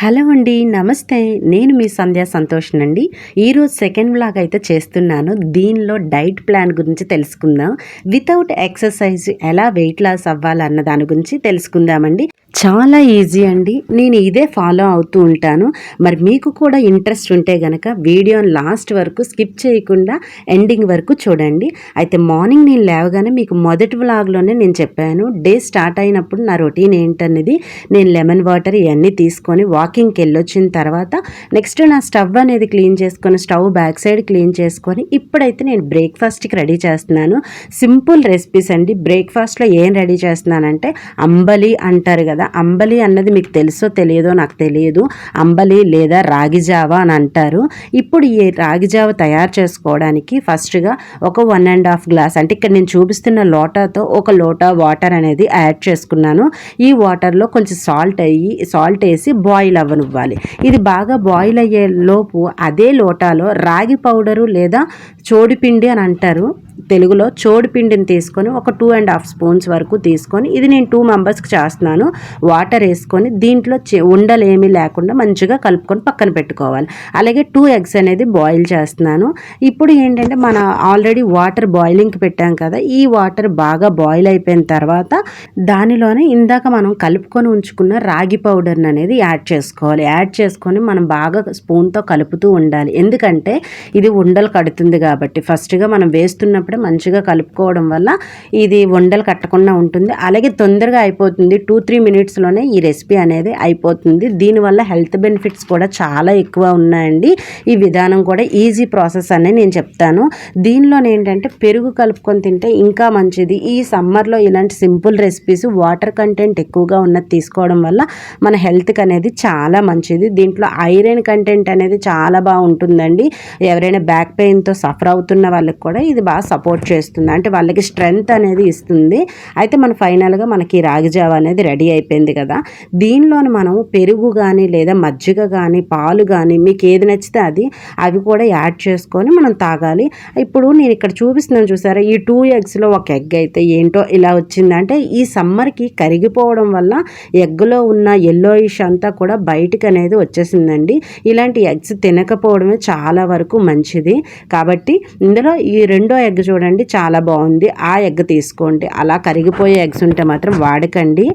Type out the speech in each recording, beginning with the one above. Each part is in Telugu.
హలో అండి నమస్తే. నేను మీ సంధ్యా సంతోష్నండి అండి ఈరోజు సెకండ్ బ్లాగ్ అయితే చేస్తున్నాను. దీనిలో డైట్ ప్లాన్ గురించి తెలుసుకుందాం. వితౌట్ ఎక్సర్సైజ్ ఎలా వెయిట్ లాస్ అవ్వాలన్న దాని గురించి తెలుసుకుందామండి. చాలా ఈజీ అండి. నేను ఇదే ఫాలో అవుతూ ఉంటాను. మరి మీకు కూడా ఇంట్రెస్ట్ ఉంటే గనక వీడియోని లాస్ట్ వరకు స్కిప్ చేయకుండా ఎండింగ్ వరకు చూడండి. అయితే మార్నింగ్ నేను లేవగానే మీకు మొదటి వ్లాగ్లోనే నేను చెప్పాను. డే స్టార్ట్ అయినప్పుడు నా రొటీన్ ఏంటనేది నేను లెమన్ వాటర్ ఇవన్నీ తీసుకొని వాకింగ్కి వెళ్ళొచ్చిన తర్వాత నెక్స్ట్ నా స్టవ్ అనేది క్లీన్ చేసుకొని స్టవ్ బ్యాక్ సైడ్ క్లీన్ చేసుకొని ఇప్పుడైతే నేను బ్రేక్ఫాస్ట్కి రెడీ చేస్తున్నాను. సింపుల్ రెసిపీస్ అండి. బ్రేక్ఫాస్ట్లో ఏం రెడీ చేస్తున్నానంటే అంబలి అంటారు కదా అంబలి అన్నది మీకు తెలుసో తెలియదో నాకు తెలియదు. అంబలి లేదా రాగి జావా అని అంటారు. ఇప్పుడు ఈ రాగి జావ తయారు చేసుకోవడానికి ఫస్ట్గా ఒక వన్ అండ్ హాఫ్ గ్లాస్ అంటే ఇక్కడ నేను చూపిస్తున్న లోటాతో ఒక లోటా వాటర్ అనేది యాడ్ చేసుకున్నాను. ఈ వాటర్లో కొంచెం సాల్ట్ అయ్యి సాల్ట్ వేసి బాయిల్ అవ్వనివ్వాలి. ఇది బాగా బాయిల్ అయ్యే లోపు అదే లోటాలో రాగి పౌడరు లేదా చోడిపిండి అని అంటారు. తెలుగులో చోడిపిండిని తీసుకొని ఒక టూ అండ్ హాఫ్ స్పూన్స్ వరకు తీసుకొని ఇది నేను టూ మెంబర్స్కి చేస్తున్నాను. వాటర్ వేసుకొని దీంట్లో ఉండలు ఏమీ లేకుండా మంచిగా కలుపుకొని పక్కన పెట్టుకోవాలి. అలాగే టూ ఎగ్స్ అనేది బాయిల్ చేస్తున్నాను. ఇప్పుడు ఏంటంటే మన ఆల్రెడీ వాటర్ బాయిలింగ్కి పెట్టాం కదా ఈ వాటర్ బాగా బాయిల్ అయిపోయిన తర్వాత దానిలోనే ఇందాక మనం కలుపుకొని ఉంచుకున్న రాగి పౌడర్ని అనేది యాడ్ చేసుకోవాలి. యాడ్ చేసుకొని మనం బాగా స్పూన్తో కలుపుతూ ఉండాలి. ఎందుకంటే ఇది ఉండలు కడుతుంది కాబట్టి ఫస్ట్గా మనం వేస్తున్నప్పుడే మంచిగా కలుపుకోవడం వల్ల ఇది ఉండలు కట్టకుండా ఉంటుంది. అలాగే తొందరగా అయిపోతుంది. టూ త్రీ మినిట్స్ మినిట్స్లోనే ఈ రెసిపీ అనేది అయిపోతుంది. దీనివల్ల హెల్త్ బెనిఫిట్స్ కూడా చాలా ఎక్కువ ఉన్నాయండి. ఈ విధానం కూడా ఈజీ ప్రాసెస్ అనే నేను చెప్తాను. దీనిలో ఏంటంటే పెరుగు కలుపుకొని తింటే ఇంకా మంచిది. ఈ సమ్మర్లో ఇలాంటి సింపుల్ రెసిపీస్ వాటర్ కంటెంట్ ఎక్కువగా ఉన్నది తీసుకోవడం వల్ల మన హెల్త్కి అనేది చాలా మంచిది. దీంట్లో ఐరన్ కంటెంట్ అనేది చాలా బాగుంటుందండి ఎవరైనా బ్యాక్ పెయిన్తో సఫర్ అవుతున్న వాళ్ళకి కూడా ఇది బాగా సపోర్ట్ చేస్తుంది. అంటే వాళ్ళకి స్ట్రెంగ్త్ అనేది ఇస్తుంది. అయితే మన ఫైనల్గా మనకి రాగి జావ అనేది రెడీ అయిపోయింది కదా. దీనిలోని మనం పెరుగు కానీ లేదా మజ్జిగ కానీ పాలు కానీ మీకు ఏది నచ్చితే అది అవి కూడా యాడ్ చేసుకొని మనం తాగాలి. ఇప్పుడు నేను ఇక్కడ చూపిస్తున్నాను చూసారా ఈ టూ ఎగ్స్లో ఒక ఎగ్ అయితే ఏంటో ఇలా వచ్చిందంటే ఈ సమ్మర్కి కరిగిపోవడం వల్ల ఎగ్లో ఉన్న ఎల్లోయిష్ అంతా కూడా బయటకు అనేది వచ్చేసిందండి. ఇలాంటి ఎగ్స్ తినకపోవడమే చాలా వరకు మంచిది. కాబట్టి ఇందులో ఈ రెండో ఎగ్ చూడండి చాలా బాగుంది. ఆ ఎగ్ తీసుకోండి. అలా కరిగిపోయే ఎగ్స్ ఉంటే మాత్రం వాడకండి.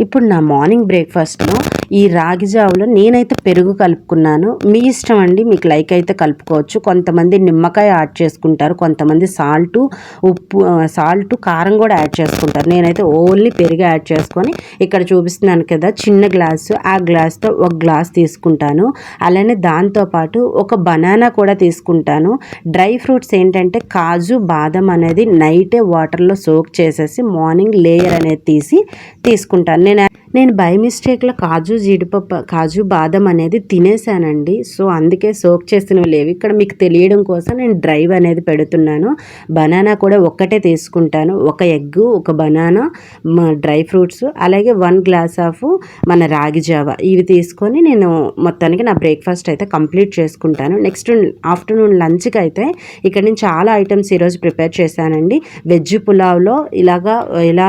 ఇప్పుడు నా మార్నింగ్ బ్రేక్ఫాస్ట్లో ఈ రాగి జావలో నేనైతే పెరుగు కలుపుకున్నాను. మీ ఇష్టం అండి మీకు లైక్ అయితే కలుపుకోవచ్చు. కొంతమంది నిమ్మకాయ యాడ్ చేసుకుంటారు కొంతమంది సాల్ట్ ఉప్పు సాల్ట్ కారం కూడా యాడ్ చేసుకుంటారు. నేనైతే ఓన్లీ పెరుగు యాడ్ చేసుకొని ఇక్కడ చూపిస్తున్నాను కదా చిన్న గ్లాసు ఆ గ్లాస్తో ఒక గ్లాస్ తీసుకుంటాను. అలానే దాంతోపాటు ఒక బనానా కూడా తీసుకుంటాను. డ్రై ఫ్రూట్స్ ఏంటంటే కాజు బాదం అనేది నైటే వాటర్లో సోక్ చేసేసి మార్నింగ్ లేయర్ అనేది తీసి తీసుకుంటాను. నేను నేను బై మిస్టేక్లో కాజు జీడిపప్పు కాజు బాదం అనేది తినేసానండి సో అందుకే సోక్ చేసినవి లేవు. ఇక్కడ మీకు తెలియడం కోసం నేను డ్రైవ్ అనేది పెడుతున్నాను. బనానా కూడా ఒక్కటే తీసుకుంటాను. ఒక ఎగ్ ఒక బనానా డ్రై ఫ్రూట్స్ అలాగే వన్ గ్లాస్ ఆఫ్ మన రాగి జావ. ఇవి తీసుకొని నేను మొత్తానికి నా బ్రేక్ఫాస్ట్ అయితే కంప్లీట్ చేసుకుంటాను. నెక్స్ట్ ఆఫ్టర్నూన్ లంచ్కి అయితే ఇక్కడ నేను చాలా ఐటమ్స్ ఈరోజు ప్రిపేర్ చేశానండి. వెజ్ పులావ్లో ఇలాగా ఇలా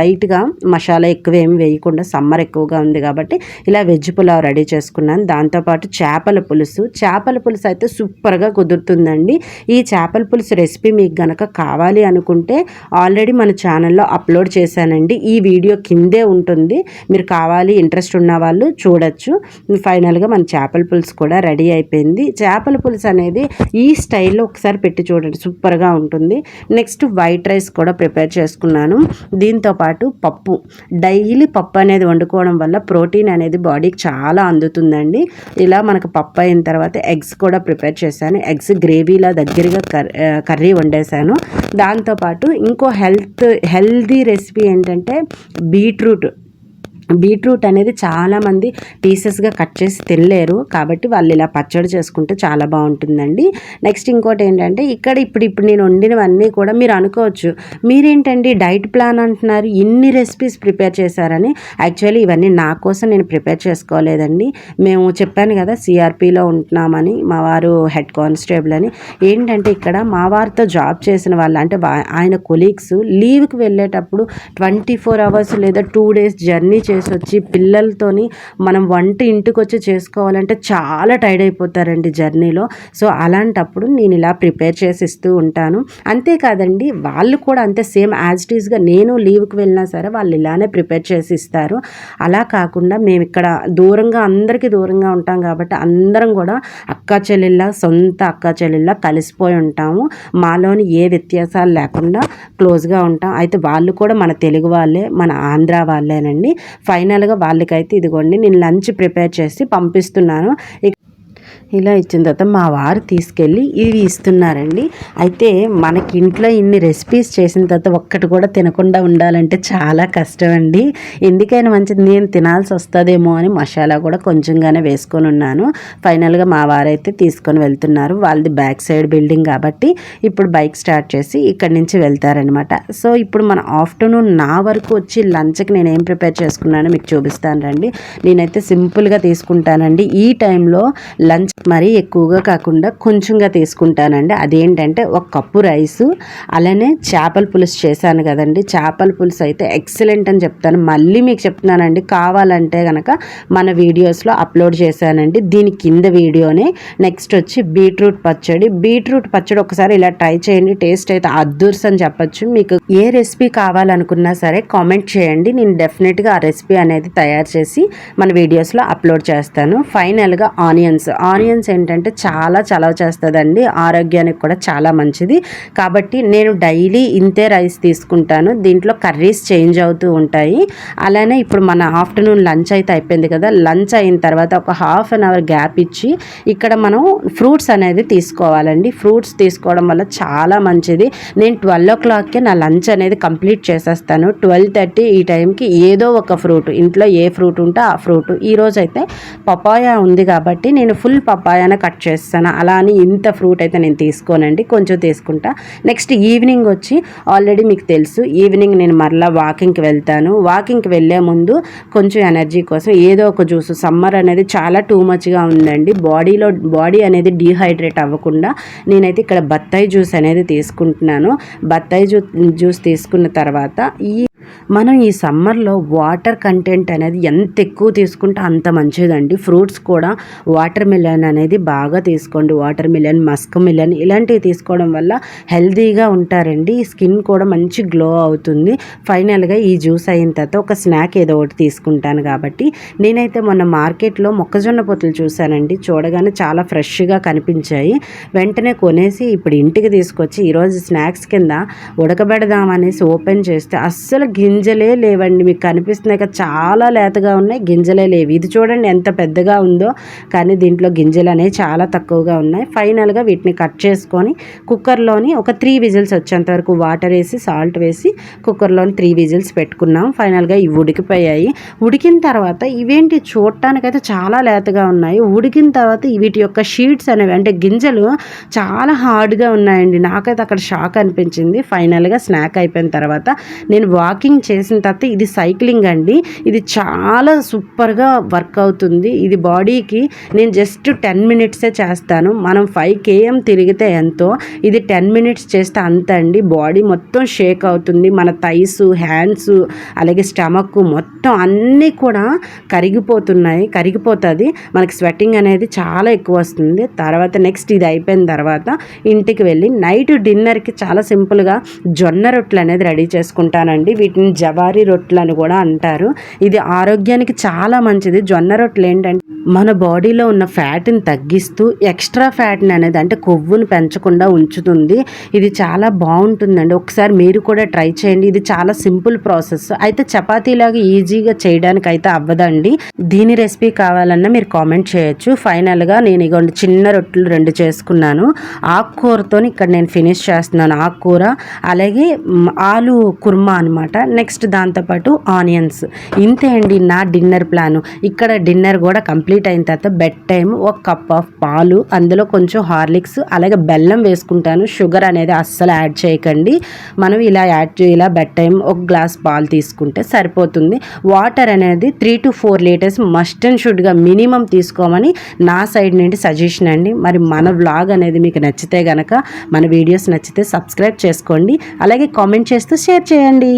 లైట్గా మసాలా ఎక్కువ ఏమి వేయకుండా కాకుండా సమ్మర్ ఎక్కువగా ఉంది కాబట్టి ఇలా వెజ్ పులావ్ రెడీ చేసుకున్నాను. దాంతోపాటు చేపల పులుసు. చేపల పులుసు అయితే సూపర్గా కుదురుతుందండి. ఈ చేపల పులుసు రెసిపీ మీకు గనక కావాలి అనుకుంటే ఆల్రెడీ మన ఛానల్లో అప్లోడ్ చేశానండి. ఈ వీడియో కిందే ఉంటుంది. మీరు కావాలి ఇంట్రెస్ట్ ఉన్న వాళ్ళు చూడొచ్చు. ఫైనల్గా మన చేపల పులుసు కూడా రెడీ అయిపోయింది. చేపల పులుసు అనేది ఈ స్టైల్లో ఒకసారి పెట్టి చూడండి. సూపర్గా ఉంటుంది. నెక్స్ట్ వైట్ రైస్ కూడా ప్రిపేర్ చేసుకున్నాను. దీంతోపాటు పప్పు. డైలీ పప్పు అనేది వండుకోవడం వల్ల ప్రోటీన్ అనేది బాడీకి చాలా అందుతుందండి. ఇలా మనకు పప్పు అయిన తర్వాత ఎగ్స్ కూడా ప్రిపేర్ చేశాను. ఎగ్స్ గ్రేవీలా దగ్గరగా కర్రీ వండేసాను దాంతోపాటు ఇంకో హెల్త్ హెల్దీ రెసిపీ ఏంటంటే బీట్రూట్. బీట్రూట్ అనేది చాలామంది పీసెస్గా కట్ చేసి తినలేరు. కాబట్టి వాళ్ళు ఇలా పచ్చడి చేసుకుంటే చాలా బాగుంటుందండి. నెక్స్ట్ ఇంకోటి ఏంటంటే ఇక్కడ ఇప్పుడు ఇప్పుడు నేను వండినవన్నీ కూడా మీరు అనుకోవచ్చు. మీరేంటండి డైట్ ప్లాన్ అంటున్నారు? ఇన్ని రెసిపీస్ ప్రిపేర్ చేశారని. యాక్చువల్లీ ఇవన్నీ నా కోసం నేను ప్రిపేర్ చేసుకోలేదండి. మేము చెప్పాను కదా సిఆర్పిలో ఉంటున్నామని మా వారు హెడ్ కానిస్టేబుల్ అని. ఏంటంటే ఇక్కడ మా వారితో జాబ్ చేసిన వాళ్ళు అంటే ఆయన కొలీగ్స్ లీవ్కి వెళ్ళేటప్పుడు ట్వంటీ ఫోర్ అవర్స్ లేదా టూ డేస్ జర్నీ చేసి వచ్చి పిల్లలతోని మనం వంట ఇంటికి వచ్చి చేసుకోవాలంటే చాలా టైర్డ్ అయిపోతారండి జర్నీలో. సో అలాంటప్పుడు నేను ఇలా ప్రిపేర్ చేసి ఇస్తూ ఉంటాను. అంతేకాదండి వాళ్ళు కూడా అంతే సేమ్ యాజ్ ఇట్ ఈస్గా నేను లీవ్కి వెళ్ళినా సరే వాళ్ళు ఇలానే ప్రిపేర్ చేసి ఇస్తారు. అలా కాకుండా మేము ఇక్కడ దూరంగా అందరికీ దూరంగా ఉంటాం కాబట్టి అందరం కూడా అక్క చెల్లెళ్ళ సొంత అక్క చెల్లెళ్ళ కలిసిపోయి ఉంటాము. మాలోని ఏ వ్యత్యాసాలు లేకుండా క్లోజ్గా ఉంటాం. అయితే వాళ్ళు కూడా మన తెలుగు వాళ్ళే మన ఆంధ్ర వాళ్ళేనండి. ఫైనల్గా వాళ్ళకైతే ఇదిగోండి నేను లంచ్ ప్రిపేర్ చేసి పంపిస్తున్నాను. ఇలా ఇచ్చిన తర్వాత మా వారు తీసుకెళ్ళి ఇవి ఇస్తున్నారండి. అయితే మనకి ఇంట్లో ఇన్ని రెసిపీస్ చేసిన తర్వాత ఒక్కటి కూడా తినకుండా ఉండాలంటే చాలా కష్టం అండి ఎందుకైనా మంచిది నేను తినాల్సి వస్తుందేమో అని మసాలా కూడా కొంచెంగానే వేసుకొని ఉన్నాను. ఫైనల్గా మా వారైతే తీసుకొని వెళ్తున్నారు. వాళ్ళది బ్యాక్ సైడ్ బిల్డింగ్ కాబట్టి ఇప్పుడు బైక్ స్టార్ట్ చేసి ఇక్కడి నుంచి వెళ్తారనమాట సో ఇప్పుడు మన ఆఫ్టర్నూన్ నా వరకు వచ్చి లంచ్కి నేను ఏం ప్రిపేర్ చేసుకున్నానో మీకు చూపిస్తాను రండి. నేనైతే సింపుల్గా తీసుకుంటానండి. ఈ టైంలో లంచ్ మరీ ఎక్కువగా కాకుండా కొంచెంగా తీసుకుంటానండి. అదేంటంటే ఒక కప్పు రైసు అలానే చేపల పులుసు చేశాను కదండి. చేపల పులుసు అయితే ఎక్సలెంట్ అని చెప్తాను. మళ్ళీ మీకు చెప్తున్నానండి కావాలంటే కనుక మన వీడియోస్లో అప్లోడ్ చేశానండి. దీని కింద వీడియోనే నెక్స్ట్ వచ్చి బీట్రూట్ పచ్చడి. బీట్రూట్ పచ్చడి ఒకసారి ఇలా ట్రై చేయండి టేస్ట్ అయితే అద్దూర్స్ అని చెప్పచ్చు. మీకు ఏ రెసిపీ కావాలనుకున్నా సరే కామెంట్ చేయండి. నేను డెఫినెట్గా ఆ రెసిపీ అనేది తయారు చేసి మన వీడియోస్లో అప్లోడ్ చేస్తాను. ఫైనల్గా ఆనియన్స్. ఆనియన్స్ ఆనియన్స్ ఏంటంటే చాలా చలవ చేస్తుందండి. ఆరోగ్యానికి కూడా చాలా మంచిది. కాబట్టి నేను డైలీ ఇంతే రైస్ తీసుకుంటాను. దీంట్లో కర్రీస్ చేంజ్ అవుతూ ఉంటాయి. అలానే ఇప్పుడు మన ఆఫ్టర్నూన్ లంచ్ అయితే అయిపోయింది కదా. లంచ్ అయిన తర్వాత ఒక హాఫ్ అన్ అవర్ గ్యాప్ ఇచ్చి ఇక్కడ మనం ఫ్రూట్స్ అనేది తీసుకోవాలండి. ఫ్రూట్స్ తీసుకోవడం వల్ల చాలా మంచిది. నేను ట్వెల్వ్ ఓ క్లాక్కి నా లంచ్ అనేది కంప్లీట్ చేసేస్తాను. ట్వెల్వ్ థర్టీ ఈ టైంకి ఏదో ఒక ఫ్రూట్ ఇంట్లో ఏ ఫ్రూట్ ఉంటే ఆ ఫ్రూట్. ఈరోజు అయితే పపాయ ఉంది కాబట్టి నేను ఫుల్ పప పప్పాయన కట్ చేస్తాను? అలా అని ఇంత ఫ్రూట్ అయితే నేను తీసుకోనండి. కొంచెం తీసుకుంటా. నెక్స్ట్ ఈవినింగ్ వచ్చి ఆల్రెడీ మీకు తెలుసు ఈవినింగ్ నేను మరలా వాకింగ్కి వెళ్తాను. వాకింగ్కి వెళ్ళే ముందు కొంచెం ఎనర్జీ కోసం ఏదో ఒక జ్యూస్. సమ్మర్ అనేది చాలా టూ మచ్గా ఉందండి. బాడీలో బాడీ అనేది డీహైడ్రేట్ అవ్వకుండా నేనైతే ఇక్కడ బత్తాయి జ్యూస్ అనేది తీసుకుంటున్నాను. బత్తాయి జ్యూస్ తీసుకున్న తర్వాత ఈ మనం ఈ సమ్మర్లో వాటర్ కంటెంట్ అనేది ఎంత ఎక్కువ తీసుకుంటే అంత మంచిదండి. ఫ్రూట్స్ కూడా వాటర్ మిలన్ అనేది బాగా తీసుకోండి. వాటర్ మిలన్ మస్క్ మిలన్ ఇలాంటివి తీసుకోవడం వల్ల హెల్తీగా ఉంటారండి. స్కిన్ కూడా మంచి గ్లో అవుతుంది. ఫైనల్గా ఈ జ్యూస్ అయిన తర్వాత ఒక స్నాక్ ఏదో ఒకటి తీసుకుంటాను కాబట్టి. నేనైతే మొన్న మార్కెట్లో మొక్కజొన్న పొత్తులు చూశానండి. చూడగానే చాలా ఫ్రెష్గా కనిపించాయి. వెంటనే కొనేసి ఇప్పుడు ఇంటికి తీసుకొచ్చి ఈరోజు స్నాక్స్ కింద ఉడకబెడదామనేసి ఓపెన్ చేస్తే అస్సలు గింజలే లేవండి. మీకు కనిపిస్తున్నాయి కదా చాలా లేతగా ఉన్నాయి గింజలే లేవు. ఇది చూడండి ఎంత పెద్దగా ఉందో. కానీ దీంట్లో గింజలు అనేవి చాలా తక్కువగా ఉన్నాయి. ఫైనల్గా వీటిని కట్ చేసుకొని కుక్కర్లోని ఒక త్రీ విజిల్స్ వచ్చేంత వరకు వాటర్ వేసి సాల్ట్ వేసి కుక్కర్లోని త్రీ విజిల్స్ పెట్టుకున్నాం. ఫైనల్గా ఇవి ఉడికిపోయాయి. ఉడికిన తర్వాత ఇవేంటి చూడటానికైతే చాలా లేతగా ఉన్నాయి. ఉడికిన తర్వాత వీటి యొక్క షీట్స్ అనేవి అంటే గింజలు చాలా హార్డ్గా ఉన్నాయండి. నాకైతే అక్కడ షాక్ అనిపించింది. ఫైనల్గా స్నాక్ అయిపోయిన తర్వాత నేను వాక్ వాకింగ్ చేసిన తర్వాత ఇది సైక్లింగ్ అండి. ఇది చాలా సూపర్గా వర్క్ అవుతుంది. ఇది బాడీకి నేను జస్ట్ టెన్ మినిట్సే చేస్తాను. మనం ఫైవ్ కేఎం తిరిగితే ఎంతో. ఇది టెన్ మినిట్స్ చేస్తే అంత అండి. బాడీ మొత్తం షేక్ అవుతుంది. మన థైస్ హ్యాండ్స్ అలాగే స్టమక్ మొత్తం అన్నీ కూడా కరిగిపోతున్నాయి. కరిగిపోతుంది. మనకి స్వెట్టింగ్ అనేది చాలా ఎక్కువ వస్తుంది. తర్వాత నెక్స్ట్ ఇది అయిపోయిన తర్వాత ఇంటికి వెళ్ళి నైట్ డిన్నర్కి చాలా సింపుల్గా జొన్న రొట్టెలు అనేది రెడీ చేసుకుంటానండి. వీటిని వీటిని జవారీ రొట్టెలు అని కూడా అంటారు. ఇది ఆరోగ్యానికి చాలా మంచిది. జొన్న రొట్టెలు ఏంటంటే మన బాడీలో ఉన్న ఫ్యాట్ని తగ్గిస్తూ ఎక్స్ట్రా ఫ్యాట్ని అనేది అంటే కొవ్వుని పెంచకుండా ఉంచుతుంది. ఇది చాలా బాగుంటుందండి. ఒకసారి మీరు కూడా ట్రై చేయండి. ఇది చాలా సింపుల్ ప్రాసెస్. అయితే చపాతీలాగా ఈజీగా చేయడానికి అయితే అవ్వదండి. దీని రెసిపీ కావాలన్నా మీరు కామెంట్ చేయొచ్చు. ఫైనల్గా నేను ఇగోండి చిన్న రొట్టెలు రెండు చేసుకున్నాను. ఆకుకూరతో ఇక్కడ నేను ఫినిష్ చేస్తున్నాను ఆకుకూర. అలాగే ఆలు కుర్మా అనమాట నెక్స్ట్ దాంతోపాటు ఆనియన్స్. ఇంతే అండి నా డిన్నర్ ప్లాను. ఇక్కడ డిన్నర్ కూడా కంప్లీట్ అయిన తర్వాత బెడ్ టైం ఒక కప్ ఆఫ్ పాలు అందులో కొంచెం హార్లిక్స్ అలాగే బెల్లం వేసుకుంటాను. షుగర్ అనేది అస్సలు యాడ్ చేయకండి. మనం ఇలా యాడ్ ఇలా బెడ్ టైం ఒక గ్లాస్ పాలు తీసుకుంటే సరిపోతుంది. వాటర్ అనేది three to four litres must and షుడ్గా minimum తీసుకోమని నా సైడ్ నుండి సజెషన్ అండి. మరి మన వ్లాగ్ అనేది మీకు నచ్చితే గనక మన వీడియోస్ నచ్చితే సబ్స్క్రైబ్ చేసుకోండి. అలాగే కామెంట్ చేస్తూ షేర్ చేయండి.